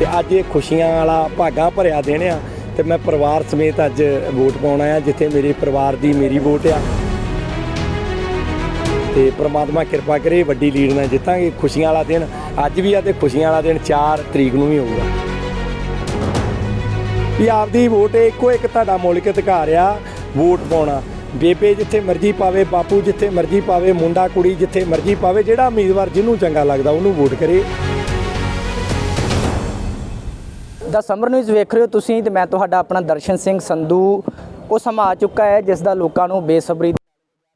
ਤੇ ਅੱਜ ਇਹ ਖੁਸ਼ੀਆਂ ਵਾਲਾ ਭਾਗਾ ਭਰਿਆ ਦਿਨ ਆ ਤੇ ਮੈਂ ਪਰਿਵਾਰ ਸਮੇਤ ਅੱਜ ਵੋਟ ਪਾਉਣ ਆਇਆ, ਜਿੱਥੇ ਮੇਰੇ ਪਰਿਵਾਰ ਦੀ ਮੇਰੀ ਵੋਟ ਆ। ਤੇ ਪ੍ਰਮਾਤਮਾ ਕਿਰਪਾ ਕਰੇ, ਵੱਡੀ ਲੀਡ ਨਾਲ ਜਿੱਤਾਂਗੇ ਖੁਸ਼ੀਆਂ ਵਾਲਾ ਦਿਨ। ਅੱਜ ਵੀ ਆ ਤੇ ਖੁਸ਼ੀਆਂ ਵਾਲਾ ਦਿਨ 4 ਤਰੀਕ ਨੂੰ ਵੀ ਹੋਊਗਾ। ਵੀ ਆਪਦੀ ਵੋਟ ਇੱਕੋ ਇੱਕ ਤੁਹਾਡਾ ਮੌਲਿਕ ਅਧਿਕਾਰ ਆ ਵੋਟ ਪਾਉਣਾ। ਬੇਬੇ ਜਿੱਥੇ ਮਰਜ਼ੀ ਪਾਵੇ, ਬਾਪੂ ਜਿੱਥੇ ਮਰਜ਼ੀ ਪਾਵੇ, ਮੁੰਡਾ ਕੁੜੀ ਜਿੱਥੇ ਮਰਜ਼ੀ ਪਾਵੇ, ਜਿਹੜਾ ਉਮੀਦਵਾਰ ਜਿਹਨੂੰ ਚੰਗਾ ਲੱਗਦਾ ਉਹਨੂੰ ਵੋਟ ਕਰੇ। ਦਾ ਸਮਰ ਨਿਊਜ਼ ਵੇਖ ਰਹੇ ਹੋ ਤੁਸੀਂ ਤੇ ਮੈਂ ਤੁਹਾਡਾ ਆਪਣਾ ਦਰਸ਼ਨ ਸਿੰਘ ਸੰਧੂ। ਉਹ ਸਮਾਂ ਆ ਚੁੱਕਾ ਹੈ ਜਿਸ ਦਾ ਲੋਕਾਂ ਨੂੰ ਬੇਸਬਰੀ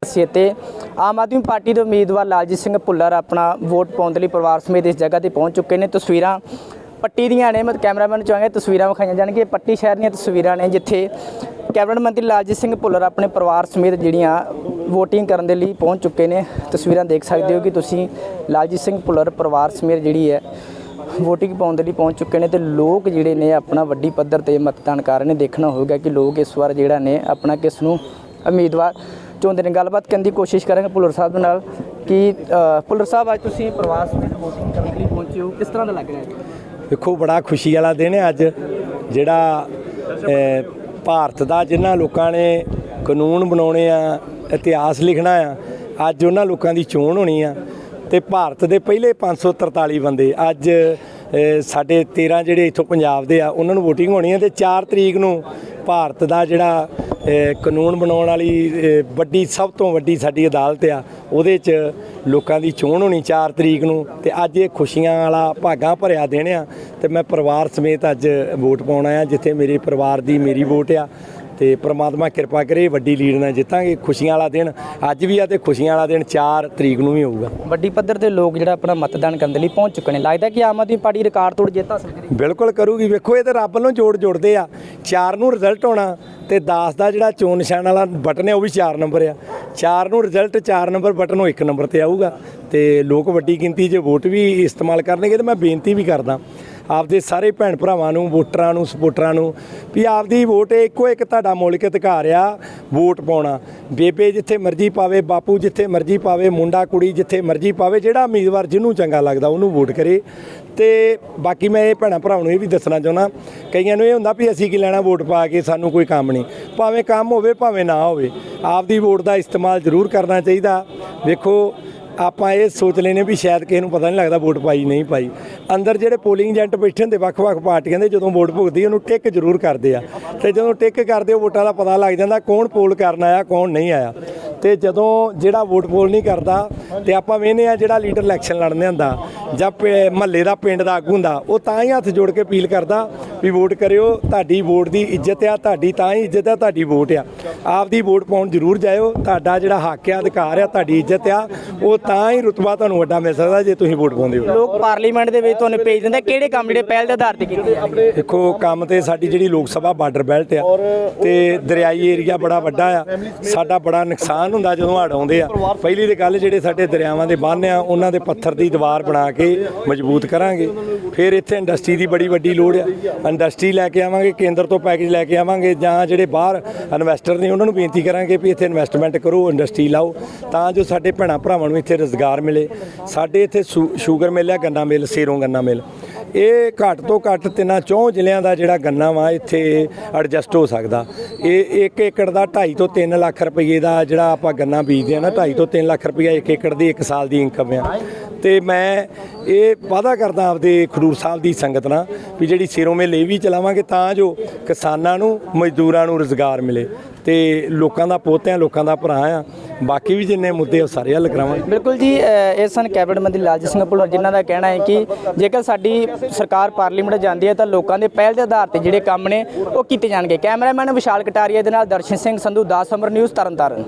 ਸੀ ਤੇ ਆਮ ਆਦਮੀ ਪਾਰਟੀ ਦੇ ਉਮੀਦਵਾਰ ਲਾਲਜੀਤ ਸਿੰਘ ਭੁੱਲਰ ਆਪਣਾ ਵੋਟ ਪਾਉਣ ਦੇ ਲਈ ਪਰਿਵਾਰ ਸਮੇਤ ਇਸ ਜਗ੍ਹਾ ਤੇ ਪਹੁੰਚ ਚੁੱਕੇ ਨੇ। ਤਸਵੀਰਾਂ ਪੱਟੀ ਦੀਆਂ ਨੇ, ਮੈਂ ਕੈਮਰਾਮੈਨ ਚਾਹਾਂਗੇ ਤਸਵੀਰਾਂ ਵਿਖਾਈਆਂ ਜਾਣਗੀਆਂ। ਪੱਟੀ ਸ਼ਹਿਰ ਦੀਆਂ ਤਸਵੀਰਾਂ ਨੇ ਜਿੱਥੇ ਕੈਬਨਿਟ ਮੰਤਰੀ ਲਾਲਜੀਤ ਸਿੰਘ ਭੁੱਲਰ ਆਪਣੇ ਪਰਿਵਾਰ ਸਮੇਤ ਜਿਹੜੀਆਂ VOTING ਕਰਨ ਦੇ ਲਈ ਪਹੁੰਚ ਚੁੱਕੇ ਨੇ। ਤਸਵੀਰਾਂ ਦੇਖ ਸਕਦੇ ਹੋ ਕਿ ਤੁਸੀਂ ਲਾਲਜੀਤ ਸਿੰਘ ਭੁੱਲਰ ਪਰਿਵਾਰ ਸਮੇਤ ਜਿਹੜੀ ਹੈ ਵੋਟਿੰਗ ਪਾਉਣ ਦੇ ਲਈ ਪਹੁੰਚ ਚੁੱਕੇ ਨੇ ਤੇ ਲੋਕ ਜਿਹੜੇ ਨੇ ਆਪਣਾ ਵੱਡੀ ਪੱਧਰ ਤੇ ਮਤਦਾਨ ਕਰ ਰਹੇ ਨੇ ਦੇਖਣਾ ਹੋਵੇਗਾ ਕਿ ਲੋਕ ਇਸ ਵਾਰ ਜਿਹੜਾ ਨੇ ਆਪਣਾ ਕਿਸ ਨੂੰ ਉਮੀਦਵਾਰ ਚੁਣਦੇ ਨੇ। ਗੱਲਬਾਤ ਕਰਨ ਦੀ ਕੋਸ਼ਿਸ਼ ਕਰਾਂਗੇ ਭੁੱਲਰ ਸਾਹਿਬ ਨਾਲ ਕਿ ਅ, ਭੁੱਲਰ ਸਾਹਿਬ ਅੱਜ ਤੁਸੀਂ ਪਰਿਵਾਰ ਵਿੱਚ ਵੋਟਿੰਗ ਕਰਨ ਦੇ ਲਈ ਪਹੁੰਚੇ ਹੋ। ਕਿਸ ਤਰ੍ਹਾਂ ਦਾ ਲੱਗ ਰਿਹਾ ਹੈ? ਵੇਖੋ ਬੜਾ ਖੁਸ਼ੀ ਵਾਲਾ ਦਿਨ ਹੈ ਅੱਜ। ਜਿਹੜਾ ਭਾਰਤ ਦਾ ਜਿਨ੍ਹਾਂ ਲੋਕਾਂ ਨੇ ਕਾਨੂੰਨ ਬਣਾਉਣੇ ਆ ਇਤਿਹਾਸ ਲਿਖਣਾ ਆ ਅੱਜ ਉਹਨਾਂ ਲੋਕਾਂ ਦੀ ਚੋਣ ਹੋਣੀ ਆ। ਤੇ ਭਾਰਤ ਦੇ ਪਹਿਲੇ 543 ਬੰਦੇ ਅੱਜ ਸਾਡੇ 13 ਜਿਹੜੇ ਇੱਥੋਂ ਪੰਜਾਬ ਦੇ ਆ, ਉਹਨਾਂ ਨੂੰ VOTING ਹੋਣੀ ਹੈ ਤੇ 4 ਤਰੀਕ ਨੂੰ ਭਾਰਤ ਦਾ ਜਿਹੜਾ ਕਾਨੂੰਨ ਬਣਾਉਣ ਵਾਲੀ ਵੱਡੀ ਸਭ ਤੋਂ ਵੱਡੀ ਸਾਡੀ ਅਦਾਲਤ ਆ ਉਹਦੇ 'ਚ ਲੋਕਾਂ ਦੀ ਚੋਣ ਹੋਣੀ 4 ਤਰੀਕ ਨੂੰ ਤੇ ਅੱਜ ਇਹ ਖੁਸ਼ੀਆਂ ਵਾਲਾ ਭਾਗਾ ਭਰਿਆ ਦਿਨ ਆ ਤੇ ਮੈਂ ਪਰਿਵਾਰ ਸਮੇਤ ਅੱਜ ਵੋਟ ਪਾਉਣ ਆਇਆ ਜਿੱਥੇ ਮੇਰੇ ਪਰਿਵਾਰ ਦੀ ਮੇਰੀ ਵੋਟ ਆ ਤੇ ਪ੍ਰਮਾਤਮਾ ਕਿਰਪਾ ਕਰੇ ਵੱਡੀ ਲੀਡ ਨਾਲ ਜਿੱਤਾਂਗੇ ਖੁਸ਼ੀਆਂ ਵਾਲਾ ਦਿਨ ਅੱਜ ਵੀ ਆ ਤੇ ਖੁਸ਼ੀਆਂ ਵਾਲਾ ਦਿਨ 4 ਤਰੀਕ ਨੂੰ ਵੀ ਹੋਊਗਾ। ਵੱਡੀ ਪੱਧਰ ਤੇ ਲੋਕ ਜਿਹੜਾ ਆਪਣਾ ਮਤਦਾਨ ਕਰਨ ਦੇ ਲਈ ਪਹੁੰਚ ਚੁੱਕੇ ਨੇ ਲੱਗਦਾ ਕਿ ਆਮ ਆਦਮੀ ਪਾਰਟੀ ਰਿਕਾਰਡ ਤੋੜ ਜਿੱਤ ਹਾਸਲ ਕਰੇਗੀ ਬਿਲਕੁਲ ਕਰੂਗੀ ਵੇਖੋ ਇਹ ਤੇ ਰੱਬ ਵੱਲੋਂ ਜੋੜ ਜੋੜਦੇ ਆ 4 ਨੂੰ ਰਿਜ਼ਲਟ ਹੋਣਾ ਤੇ 10 ਦਾ ਜਿਹੜਾ ਚੋਣ ਨਿਸ਼ਾਨ ਵਾਲਾ ਬਟਨ ਹੈ, ਉਹ ਵੀ 4 ਨੰਬਰ ਆ। 4 ਨੂੰ ਰਿਜ਼ਲਟ 4 ਨੰਬਰ ਬਟਨ ਉਹ 1 ਨੰਬਰ ਤੇ ਆਊਗਾ। ਤੇ ਲੋਕ ਵੱਡੀ ਗਿਣਤੀ 'ਚ ਵੋਟ ਵੀ ਇਸਤੇਮਾਲ ਕਰਨਗੇ ਤੇ ਮੈਂ ਬੇਨਤੀ ਵੀ ਕਰਦਾ ਆਪਦੇ ਸਾਰੇ ਭੈਣ ਭਰਾਵਾਂ ਨੂੰ, ਵੋਟਰਾਂ ਨੂੰ ਸਪੋਰਟਰਾਂ ਨੂੰ ਵੀ ਆਪਦੀ ਵੋਟ ਇੱਕੋ ਇੱਕ ਤੁਹਾਡਾ ਮੌਲਿਕ ਅਧਿਕਾਰ ਆ ਵੋਟ ਪਾਉਣਾ। ਬੇਬੇ ਜਿੱਥੇ ਮਰਜ਼ੀ ਪਾਵੇ, ਬਾਪੂ ਜਿੱਥੇ ਮਰਜ਼ੀ ਪਾਵੇ, ਮੁੰਡਾ ਕੁੜੀ ਜਿੱਥੇ ਮਰਜ਼ੀ ਪਾਵੇ, ਜਿਹੜਾ ਉਮੀਦਵਾਰ ਜਿਹਨੂੰ ਚੰਗਾ ਲੱਗਦਾ ਉਹਨੂੰ ਵੋਟ ਕਰੇ। ਤੇ ਬਾਕੀ ਮੈਂ ਇਹ ਭੈਣਾਂ ਭਰਾਵਾਂ ਨੂੰ ਇਹ ਵੀ ਦੱਸਣਾ ਚਾਹੁੰਦਾ, ਕਈਆਂ ਨੂੰ ਇਹ ਹੁੰਦਾ ਵੀ ਅਸੀਂ ਕੀ ਲੈਣਾ ਵੋਟ ਪਾ ਕੇ, ਸਾਨੂੰ ਕੋਈ ਕੰਮ ਨਹੀਂ। ਭਾਵੇਂ ਕੰਮ ਹੋਵੇ, ਭਾਵੇਂ ਨਾ ਹੋਵੇ, ਆਪਦੀ ਵੋਟ ਦਾ ਇਸਤੇਮਾਲ ਜ਼ਰੂਰ ਕਰਨਾ ਚਾਹੀਦਾ। ਵੇਖੋ ਆਪਾਂ ਇਹ ਸੋਚ ਲੈਨੇ ਵੀ ਸ਼ਾਇਦ ਕਿਸੇ ਨੂੰ ਪਤਾ ਨਹੀਂ ਲੱਗਦਾ ਵੋਟ ਪਾਈ ਨਹੀਂ ਪਾਈ। ਅੰਦਰ ਜਿਹੜੇ ਪੋਲਿੰਗ ਏਜੰਟ ਬੈਠੇ ਹੁੰਦੇ, ਵੱਖ-ਵੱਖ ਪਾਰਟੀਆਂ ਦੇ, ਜਦੋਂ ਵੋਟ ਭੁਗਦੀ, ਉਹਨੂੰ ਟਿਕ ਜ਼ਰੂਰ ਕਰਦੇ ਆ। ਤੇ ਜਦੋਂ ਟਿਕ ਕਰਦੇ, ਉਹ ਵੋਟਾਂ ਦਾ ਪਤਾ ਲੱਗ ਜਾਂਦਾ ਕੌਣ ਪੋਲ ਕਰਨ ਆਇਆ, ਕੌਣ ਨਹੀਂ ਆਇਆ। ਤੇ ਜਦੋਂ ਜਿਹੜਾ ਵੋਟ ਪੋਲ ਨਹੀਂ ਕਰਦਾ, ਤੇ ਆਪਾਂ ਵੇਖਨੇ ਆ ਜਿਹੜਾ ਲੀਡਰ ਇਲੈਕਸ਼ਨ ਲੜਨੇ ਹੁੰਦਾ, ਜਾਂ ਮਹੱਲੇ ਦਾ, ਪਿੰਡ ਦਾ ਆਗੂ ਹੁੰਦਾ, ਉਹ ਤਾਂ ਹੀ ਹੱਥ ਜੋੜ ਕੇ ਅਪੀਲ ਕਰਦਾ ਵੀ ਵੋਟ ਕਰਿਓ ਤੁਹਾਡੀ ਵੋਟ ਦੀ ਇੱਜ਼ਤ ਆ ਤੁਹਾਡੀ ਤਾਂ ਹੀ ਇੱਜ਼ਤ ਆ ਤੁਹਾਡੀ ਵੋਟ ਆ। ਆਪਦੀ ਵੋਟ ਪਾਉਣ ਜ਼ਰੂਰ ਜਾਇਓ ਤੁਹਾਡਾ ਜਿਹੜਾ ਹੱਕ ਆ ਅਧਿਕਾਰ ਆ ਤੁਹਾਡੀ ਇੱਜ਼ਤ ਆ ਉਹ ਤਾਂ ਹੀ ਰੁਤਬਾ ਤੁਹਾਨੂੰ ਵੱਡਾ ਮਿਲ ਸਕਦਾ ਜੇ ਤੁਸੀਂ ਵੋਟ ਪਾਉਂਦੇ ਹੋ। ਲੋਕ ਪਾਰਲੀਮੈਂਟ ਦੇ ਵਿੱਚ ਤੁਹਾਨੂੰ ਭੇਜ ਦਿੰਦੇ ਕਿਹੜੇ ਕੰਮ ਜਿਹੜੇ ਪਹਿਲ ਦੇ ਆਧਾਰ ਤੇ ਕੀਤੇ ਜਾਣਗੇ ਦੇਖੋ ਕੰਮ ਤੇ ਸਾਡੀ ਜਿਹੜੀ ਲੋਕ ਸਭਾ ਬਾਰਡਰ ਬੈਲਟ ਆ ਤੇ ਦਰਿਆਈ ਏਰੀਆ ਬੜਾ ਵੱਡਾ ਆ। ਸਾਡਾ ਬੜਾ ਨੁਕਸਾਨ ਹੁੰਦਾ ਜਦੋਂ ਹੜ੍ਹ ਆਉਂਦੇ ਆ। ਪਹਿਲੀ ਤੇ ਗੱਲ ਜਿਹੜੇ ਸਾਡੇ ਦਰਿਆਵਾਂ ਦੇ ਬੰਨ੍ਹ ਆ ਉਹਨਾਂ ਦੇ ਪੱਥਰ ਦੀ ਦੀਵਾਰ ਬਣਾ ਕੇ ਮਜ਼ਬੂਤ ਕਰਾਂਗੇ। ਫਿਰ ਇੱਥੇ ਇੰਡਸਟਰੀ ਦੀ ਬੜੀ ਵੱਡੀ ਲੋੜ ਆ। ਇੰਡਸਟਰੀ ਲੈ ਕੇ ਆਵਾਂਗੇ, ਕੇਂਦਰ ਤੋਂ ਪੈਕੇਜ ਲੈ ਕੇ ਆਵਾਂਗੇ ਜਾਂ ਜਿਹੜੇ ਬਾਹਰ ਇਨਵੈਸਟਰ ਨੇ ਉਹਨਾਂ ਨੂੰ ਬੇਨਤੀ ਕਰਾਂਗੇ ਵੀ ਇੱਥੇ ਇਨਵੈਸਟਮੈਂਟ ਕਰੋ ਇੰਡਸਟਰੀ ਲਾਓ, ਤਾਂ ਜੋ ਸਾਡੇ ਭੈਣਾਂ ਭਰਾਵਾਂ ਨੂੰ ਇੱਥੇ ਰੋਜ਼ਗਾਰ ਮਿਲੇ। ਸਾਡੇ ਇੱਥੇ ਸ਼ੂ- ਸ਼ੂਗਰ ਮਿਲ ਆ, ਗੰਨਾ ਮਿਲ, ਸੇਰੋਂ ਗੰਨਾ ਮਿਲ। ਇਹ ਘੱਟ ਤੋਂ ਘੱਟ ਤਿੰਨਾਂ ਚੌਂ ਜ਼ਿਲ੍ਹਿਆਂ ਦਾ ਜਿਹੜਾ ਗੰਨਾ ਵਾ, ਇੱਥੇ ਐਡਜਸਟ ਹੋ ਸਕਦਾ। ਇਹ 1 ਏਕੜ ਦਾ 2.5 ਤੋਂ 3 ਲੱਖ ਰੁਪਏ ਦਾ ਜਿਹੜਾ ਆਪਾਂ ਗੰਨਾ ਬੀਜਦੇ ਆ ਨਾ 2.5 ਤੋਂ 3 ਲੱਖ ਰੁਪਏ ਇੱਕ ਏਕੜ ਦੀ ਇੱਕ ਸਾਲ ਦੀ ਇਨਕਮ ਆ। ਤੇ ਮੈਂ ਇਹ ਵਾਅਦਾ ਕਰਦਾ ਆਪਦੇ ਖਡੂਰ ਸਾਹਿਬ ਦੀ ਸੰਗਤ ਨਾਲ ਵੀ ਜਿਹੜੀ ਸਿਰੋਂ ਮੇਲੇ ਵੀ ਚਲਾਵਾਂਗੇ ਤਾਂ ਜੋ ਕਿਸਾਨਾਂ ਨੂੰ, ਮਜ਼ਦੂਰਾਂ ਨੂੰ ਰੋਜ਼ਗਾਰ ਮਿਲੇ ਤੇ ਲੋਕਾਂ ਦਾ ਪੁੱਤ ਆ ਲੋਕਾਂ ਦਾ ਭਰਾ ਆ ਬਾਕੀ ਵੀ ਜਿੰਨੇ ਮੁੱਦੇ ਉਹ ਸਾਰੇ ਹੱਲ ਕਰਾਵਾਂਗੇ। ਬਿਲਕੁਲ ਜੀ ਇਹ ਸਨ ਕੈਬਨਿਟ ਮੰਤਰੀ ਲਾਲਜੀਤ ਸਿੰਘ ਭੁੱਲਰ ਜਿਨ੍ਹਾਂ ਦਾ ਕਹਿਣਾ ਹੈ ਕਿ ਜੇਕਰ ਸਾਡੀ ਸਰਕਾਰ ਪਾਰਲੀਮੈਂਟ ਜਾਂਦੀ ਹੈ ਤਾਂ ਲੋਕਾਂ ਦੇ ਪਹਿਲ ਦੇ ਆਧਾਰ ਤੇ ਜਿਹੜੇ ਕੰਮ ਨੇ ਉਹ ਕੀਤੇ ਜਾਣਗੇ। ਕੈਮਰਾਮੈਨ ਵਿਸ਼ਾਲ ਕਟਾਰੀਆ ਦੇ ਨਾਲ ਦਰਸ਼ਨ ਸਿੰਘ ਸੰਧੂ 10 ਅੰਮ੍ਰਿਤ ਨਿਊਜ਼, ਤਰਨਤਾਰਨ।